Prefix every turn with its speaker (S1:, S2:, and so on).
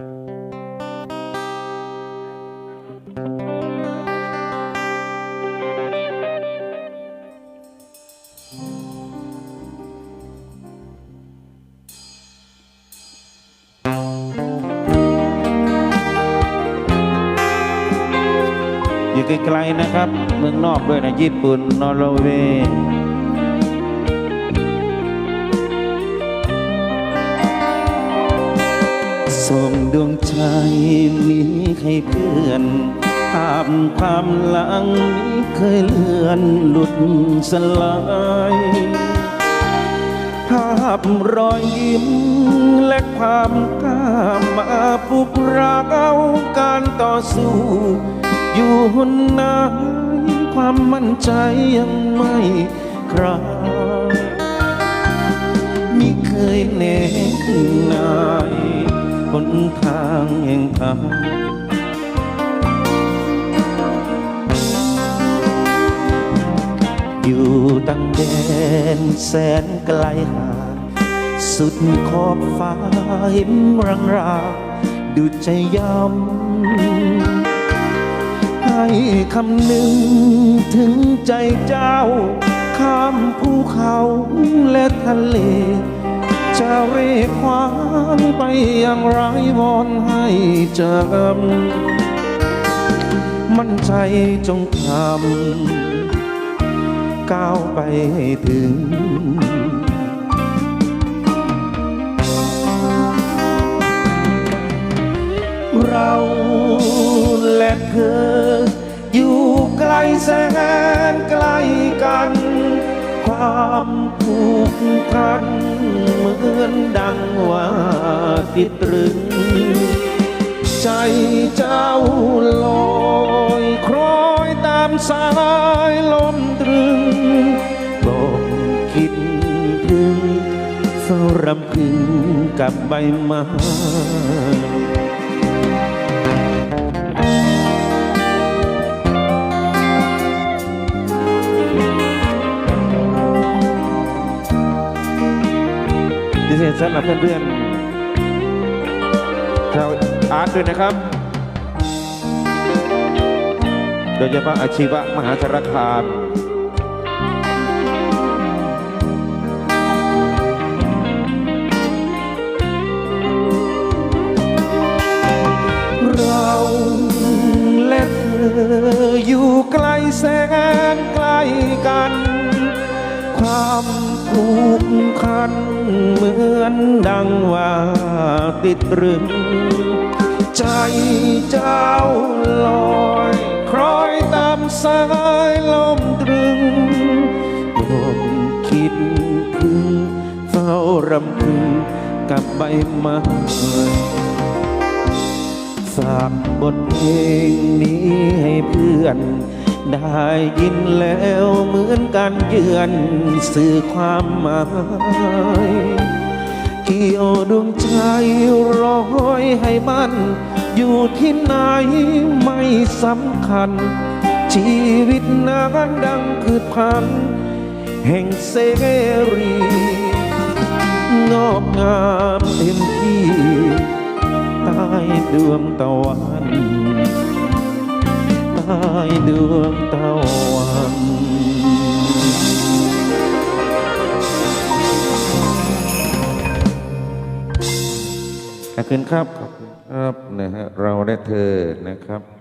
S1: อยู่ไกลๆนะครับ เมืองนอกด้วยนะญี่ปุ่นนอร์เวย์ ส่งดวงใจนี้ให้เพื่อนภาพความหลังนี้เคยเลือนหลุดสลายภาพรอยยิ้มและความกล้ามาปลุกเราการต่อสู้ อยู่หนไหนความมั่นใจยังไม่คลาย อยู่ตั้งแดนแสนไกลห่างสุดขอบฟ้าเห็นรังราดูใจย้ำให้คำหนึ่งถึงใจเจ้า ข้ามภูเขาและทะเล จะเรียกความไปอย่างไรวอนให้จำมั่นใจจงทำก้าวไปให้ถึงเราและเธอ อยู่ไกลแสนไกลกัน ความผูกพัน มือนดังว่าติดตรึง ใจเจ้าลอยคล้อยตามสายลมตรึงบอกคิดถึงเฝ้ารำพึงกับใบไม้ ดิเซนสำหรับเพื่อนๆชาวอาร์ตด้วยนะครับ โดยเฉพาะอาชีวะมหาสารคามเราและเธออยู่ไกลแสน ความผูกพันเหมือนดังว่าติดตรึง ใจเจ้าลอยคล้อยตามสายลมตรึงผมคิดถึงเฝ้ารำพึงกับใบไม้ฝากบทเพลงนี้ให้เพื่อน ได้ยินแล้วเหมือนการเยือนสื่อความหมายเกี่ยวดวงใจร้อยให้มัน อยู่ที่ไหนไม่สำคัญ ชีวิตนั้นดังคือพัน แห่งเสรีงอกงามเต็มที่ใต้ดวงตะวันายดวงตะวันขอบคุณครับ ขอบคุณครับนะฮะเราและเธอนะครับ